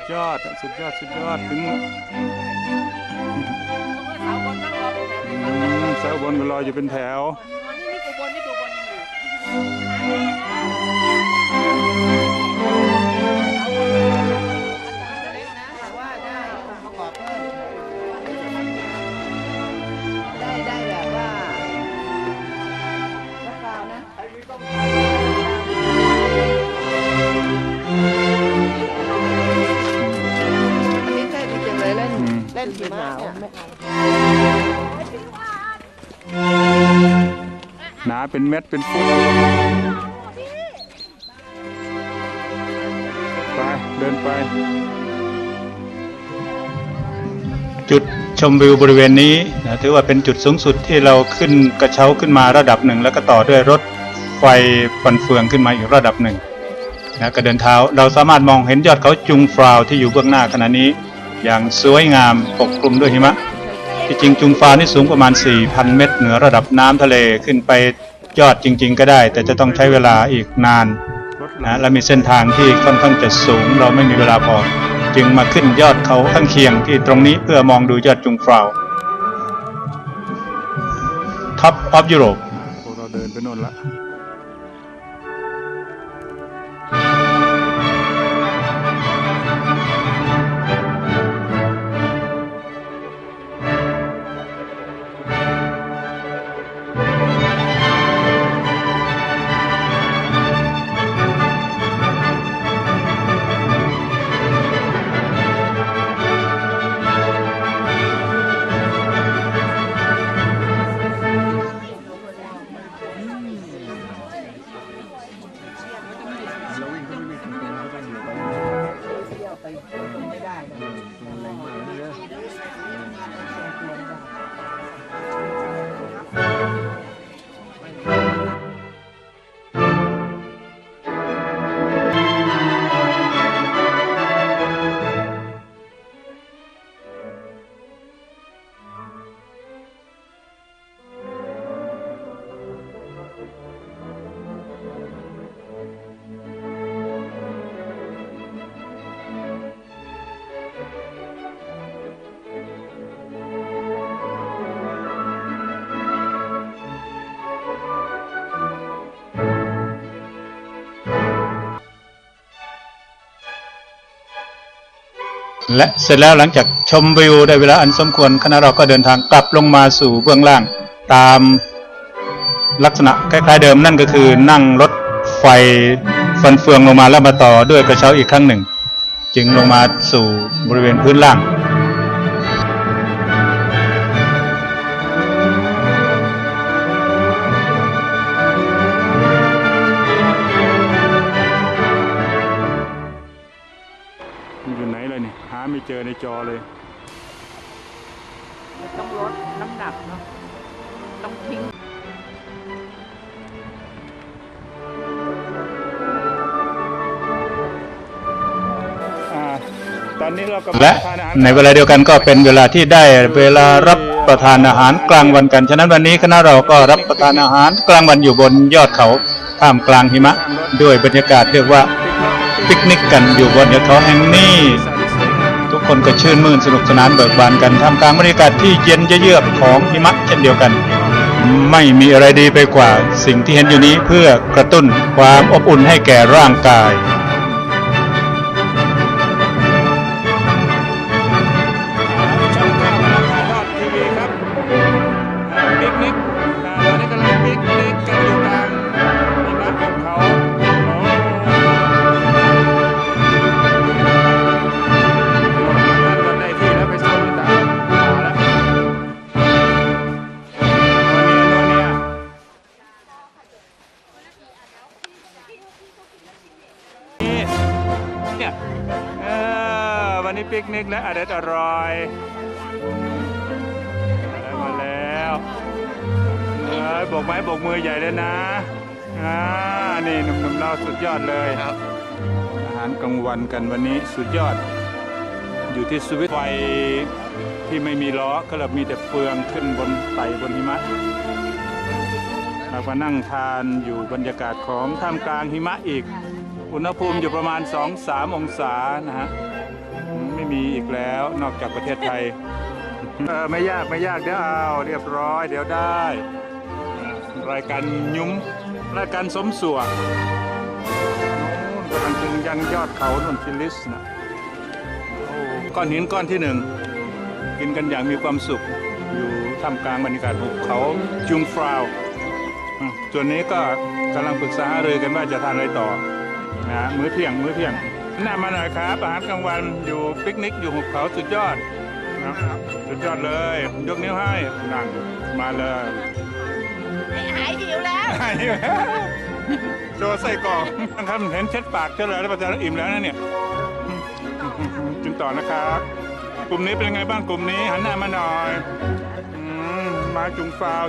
ดยอดสุดยอด สุดยอด สุดยอด ถึงอืมสาวบนก็รออยู่เป็นแถวนี่นี่กูบนนี่กูบนอยู่ เป็นเม็ดเป็นฟุตไปเดินไป จุดชมวิวบริเวณนี้นะถือว่าเป็นจุดสูงสุดที่เราขึ้นกระเช้าขึ้นมาระดับหนึ่ง แล้วก็ต่อด้วยรถไฟฟันเฟืองขึ้นมาอีกระดับหนึ่งนะก็เดินเท้าเราสามารถมองเห็นยอดเขาจุงฟราวที่อยู่เบื้องหน้าขณะนี้ อย่างสวยงามปกคลุมด้วยหิมะ ที่จริงจุงฟราวนี่สูงประมาณ 4,000 เมตร เหนือระดับน้ำทะเลขึ้นไป ยอดจริง ๆ ก็ได้ แต่จะต้องใช้เวลาอีกนานนะและมีเส้นทางที่ค่อนข้างจะสูง เราไม่มีเวลาพอ จึงมาขึ้นยอดเขาข้างเคียงที่ตรงนี้เพื่อมองดูยอดจุงฟราว Top of Europe เราเดินไปโน่นละ และเสร็จแล้วหลังจากชมวิวได้เวลาอันสมควรคณะเราก็เดินทางกลับลงมาสู่เบื้องล่างตามลักษณะคล้ายๆเดิมนั่นก็คือนั่งรถไฟฟันเฟืองลงมาแล้วมาต่อด้วยกระเช้าอีกครั้งหนึ่ง จึงลงมาสู่บริเวณพื้นล่าง ในจอเลย ต้องลดน้ำหนักเนาะต้องทิ้งตอนนี้เราก็และในเวลาเดียวกันก็เป็นเวลาที่ได้เวลารับประทานอาหารกลางวันกัน ฉะนั้นวันนี้คณะเราก็รับประทานอาหารกลางวันอยู่บนยอดเขาท่ามกลางหิมะ ด้วยบรรยากาศเรียกว่าปิกนิกกันอยู่บนยอดเขาแห่งนี้ ทุกคนก็ชื่นมื่นสนุกสนานเบิกบานกันท่ามกลางบรรยากาศที่เย็นเยือกของหิมะเช่นเดียวกัน ไม่มีอะไรดีไปกว่า สิ่งที่เห็นอยู่นี้เพื่อกระตุ้นความอบอุ่นให้แก่ร่างกาย เนี่ยเออวันนี้ปิกนิกแล้วอร่อยอร่อยมาแล้วเอ้ยโบกไม้โบกมือใหญ่เลยนะอ่านี่หนุ่มๆเราสุดยอดเลยครับอาหารกลางวันกันวันนี้สุดยอด อยู่ที่สวิตช์ไฟที่ไม่มีล้อก็เลยมีแต่เฟืองขึ้นบนไต่บนหิมะเรามานั่งทานอยู่บรรยากาศของท่ามกลางหิมะอีก อุณหภูมิอยู่ประมาณ 2-3 องศานะฮะอืมไม่มีอีกแล้วนอกจากประเทศไทยเออไม่ยากไม่ยากเดี๋ยวเอาเรียบร้อย เดี๋ยวได้อ่ารายการยุ้มรายการสมส่วนโน่นกำลังถึงยันยอดเขานนทิลิสนะโอ้ก้อนหินก้อนที่หนึ่งกินกันอย่างมีความสุข อยู่ท่ามกลางบรรยากาศหุบเขาจุงฟราวอืมส่วนนี้ก็กำลังปรึกษาหารือกันว่าจะทานอะไรต่อ นะฮะมื้อเที่ยง มื้อเที่ยงแน่ามาหน่อยครับอาหารกลางวันอยู่ปิกนิกอยู่หุบเขาสุดยอดนะครับสุดยอดเลย ยกนิ้วให้นั่นมาเลยหายหิวแล้วโชว์ไส้กรอกนะครับเห็นเช็ดปากเฉลยแล้วประจานอิ่มแล้วนะเนี่ยกินต่อนะครับ กลุ่มนี้เป็นยังไงบ้างกลุ่มนี้หันหน้ามาหน่อยอืมมาจุงฟาว